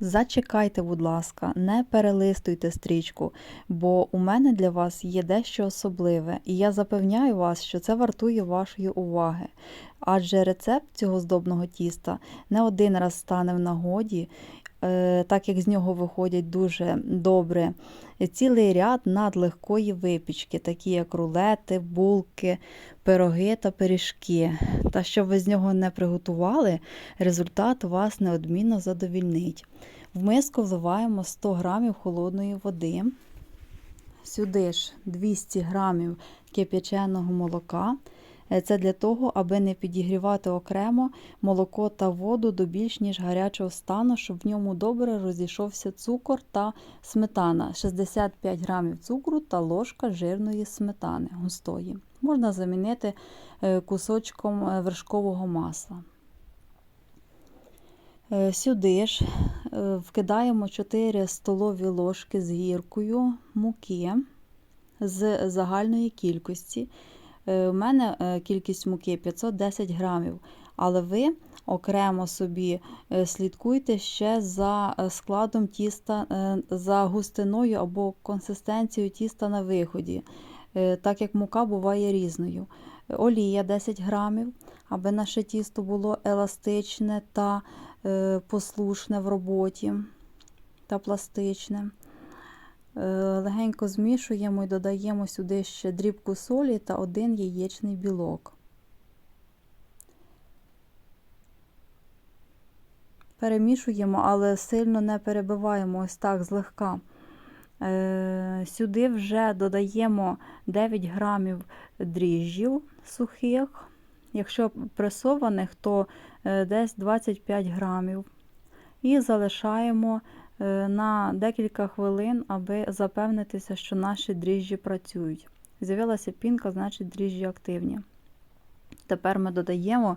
Зачекайте, будь ласка, не перелистуйте стрічку, бо у мене для вас є дещо особливе, і я запевняю вас, що це вартує вашої уваги. Адже рецепт цього здобного тіста не один раз стане в нагоді, так як з нього виходять дуже добре цілий ряд надлегкої випічки, такі як рулети, булки, пироги та пиріжки. Та щоб ви з нього не приготували, результат вас неодмінно задовільнить. В миску вливаємо 100 г холодної води. Сюди ж 200 г кип'яченого молока. Е, Це для того, аби не підігрівати окремо молоко та воду до більш ніж гарячого стану, щоб в ньому добре розійшовся цукор та сметана. 65 г цукру та ложка жирної сметани густої. Можна замінити е, кусочком е, вершкового масла. Сюди ж вкидаємо 4 столові ложки з гіркою муки з загальної кількості. Е, У мене е, кількість муки 510 грамів, але ви окремо собі е, слідкуйте ще за складом тіста, за густиною або консистенцією тіста на виході, так як мука буває різною. Олія 10 грамів, аби наше тісто було еластичне та послушне в роботі та пластичне. Е, Легенько змішуємо і додаємо сюди ще дрібку солі та один яєчний білок. Перемішуємо, але сильно не перебиваємо ось так злегка. Е, Сюди вже додаємо 9 грамів дріжджів сухих. Якщо пресованих, то е, десь 25 грамів. І залишаємо на декілька хвилин, аби запевнитися, що наші дріжджі працюють. З'явилася пінка, значить дріжджі активні. Тепер ми додаємо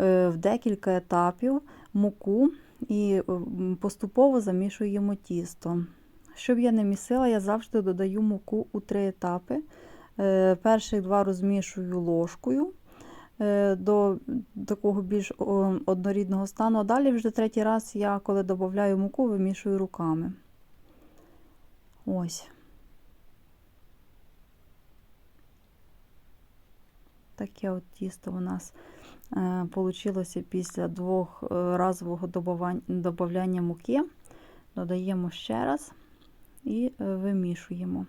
е, в декілька етапів муку і поступово замішуємо тісто. Щоб я не місила, я завжди додаю муку у три етапи. Е, Перших два розмішую ложкою е, до такого більш однорідного стану. А далі вже третій раз я, коли додаю муку, вимішую руками. Ось. Таке от тісто у нас е, після двох е, разового додавання муки. Додаємо ще раз і е, вимішуємо.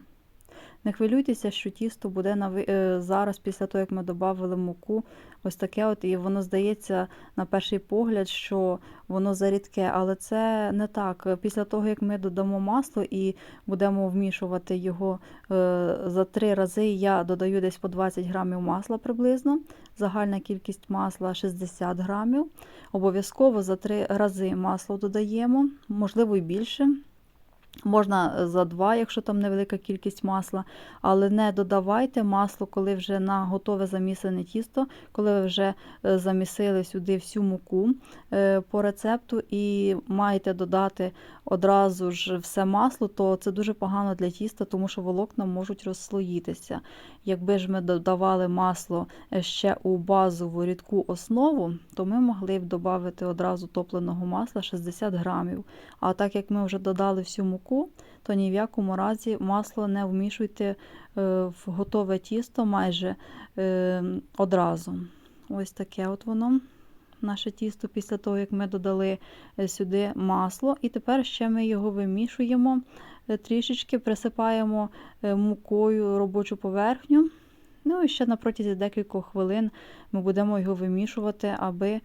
Не хвилюйтеся, що тісто буде на ви- е, зараз, після того, як ми додали муку, ось таке от, і воно здається на перший погляд, що воно зарідке, але це не так. Після того, як ми додамо масло і будемо вмішувати його е, за три рази, я додаю десь по 20 грамів масла приблизно. Загальна кількість масла 60 грамів. Обов'язково за три рази масло додаємо, можливо і більше. Можна е, за два, якщо там невелика кількість масла, але не додавайте масло, коли вже на готове замісене тісто, коли ви вже е, замісили сюди всю муку е, по рецепту і маєте додати одразу ж все масло, то це дуже погано для тіста, тому що волокна можуть розслоїтися. Якби ж ми додавали масло ще у базову рідку основу, то ми могли б додати одразу топленого масла 60 грамів. А так як ми вже додали всю муку, то ні в якому разі масло не вмішуйте е, в готове тісто майже е, одразу. Ось таке от воно. Наше тісто після того, як ми додали е, сюди масло, і тепер ще ми його вимішуємо, трішечки присипаємо мукою робочу поверхню. Ну і ще на протязі декількох хвилин ми будемо його вимішувати, аби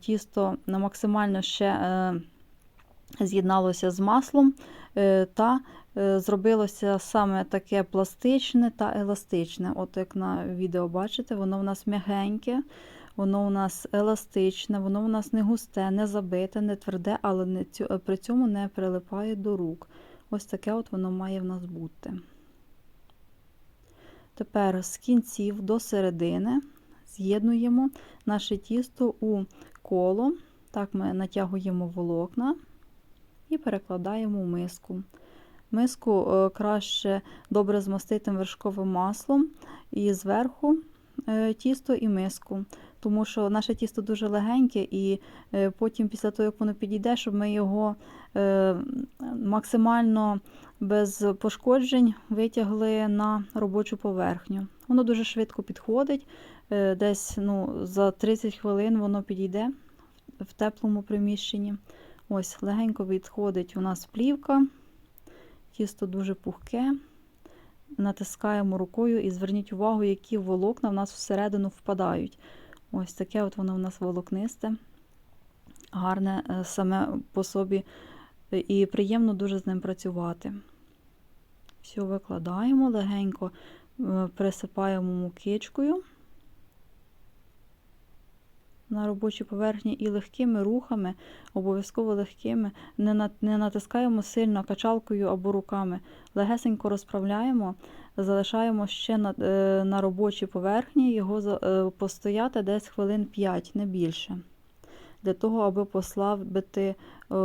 тісто максимально ще з'єдналося з маслом е, та е, зробилося саме таке пластичне та еластичне. От як на відео бачите, воно в нас м'ягеньке, воно у нас еластичне, воно у нас не густе, не забите, не тверде, але не е, при цьому не прилипає до рук. Ось таке от воно має в нас бути. Тепер з кінців до середини з'єднуємо наше тісто у коло. Так ми натягуємо волокна і перекладаємо в миску. Миску е, краще добре змастити вершковим маслом і зверху е, тісто і миску. тому що наше тісто дуже легеньке, і е, потім, після того, як воно підійде, щоб ми його максимально без пошкоджень витягли на робочу поверхню. Воно дуже швидко підходить, десь ну, за 30 хвилин воно підійде в теплому приміщенні. Ось легенько відходить у нас плівка, тісто дуже пухке. Натискаємо рукою і зверніть увагу, які волокна в нас всередину впадають. Ось таке от воно у нас волокнисте, гарне е, саме по собі, і приємно дуже з ним працювати. Все викладаємо, легенько е, присипаємо мукичкою на робочій поверхні і легкими рухами, обов'язково легкими, не, на, не натискаємо сильно качалкою або руками. Легесенько розправляємо, залишаємо ще на, е, на робочій поверхні його е, постояти десь хвилин 5, не більше. Для того, аби послабити е,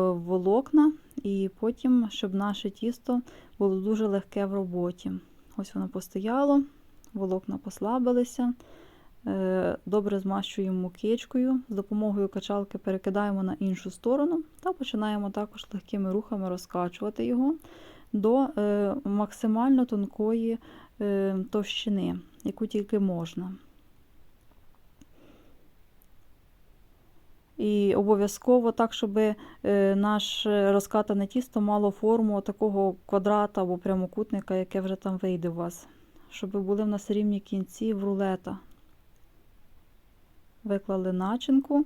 волокна, і потім, щоб наше тісто було дуже легке в роботі. Ось воно постояло, волокна послабилися. Е, Добре змащуємо мукичкою, з допомогою качалки перекидаємо на іншу сторону та починаємо також легкими рухами розкачувати його до е, максимально тонкої е, товщини, яку тільки можна. І обов'язково так, щоб наше розкатане тісто мало форму такого квадрата або прямокутника, яке вже там вийде у вас. Щоб були в нас рівні кінці в рулета. Виклали начинку.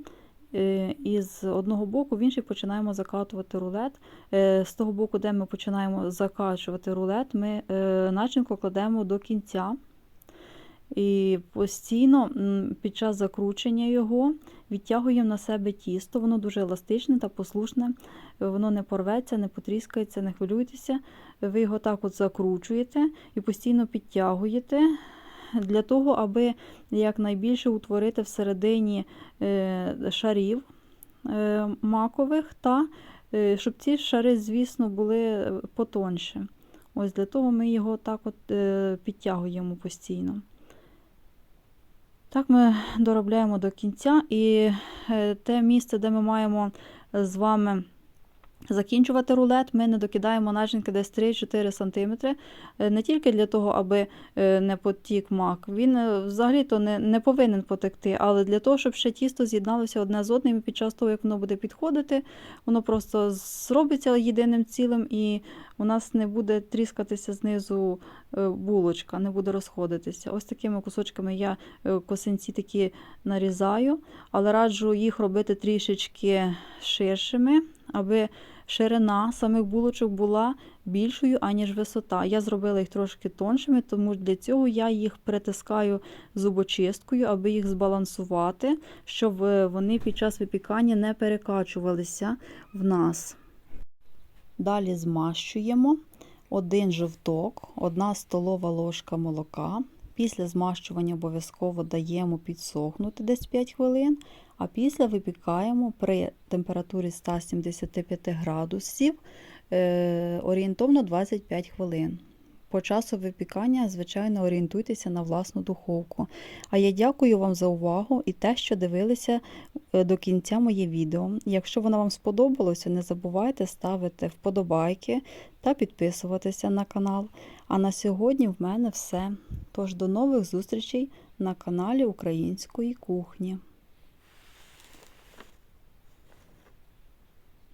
е, І з одного боку в інший починаємо закатувати рулет. Е, З того боку, де ми починаємо закачувати рулет, ми е, начинку кладемо до кінця. І постійно під час закручення його відтягуємо на себе тісто. Воно дуже еластичне та послушне, воно не порветься, не потріскається, не хвилюйтеся. Ви його так от закручуєте і постійно підтягуєте для того, аби якнайбільше утворити всередині е, шарів е, макових, та е, щоб ці шари, звісно, були потонше. Ось для того ми його так от підтягуємо постійно. Так ми доробляємо до кінця, і те місце, де ми маємо з вами закінчувати рулет, ми не докидаємо начинки десь 3-4 см. Е, Не тільки для того, аби е, не потік мак. Він е, взагалі-то не, не повинен потекти, але для того, щоб ще тісто з'єдналося одне з одним і під час того, як воно буде підходити, воно просто зробиться єдиним цілим і у нас не буде тріскатися знизу булочка, не буде розходитися. Ось такими кусочками я косинці такі нарізаю, але раджу їх робити трішечки ширшими, аби ширина самих булочок була більшою, аніж висота. Я зробила їх трошки тоншими, тому для цього я їх притискаю зубочисткою, аби їх збалансувати, щоб е, вони під час випікання не перекачувалися в нас. Далі змащуємо один жовток, одна столова ложка молока. Після змащування обов'язково даємо підсохнути десь 5 хвилин, а після випікаємо при температурі 175 градусів е, орієнтовно 25 хвилин. По часу випікання, звичайно, орієнтуйтеся на власну духовку. А я дякую вам за увагу і те, що дивилися е, до кінця моє відео. Якщо воно вам сподобалося, не забувайте ставити вподобайки та підписуватися на канал. А на сьогодні в мене все. Тож до нових зустрічей на каналі Української кухні.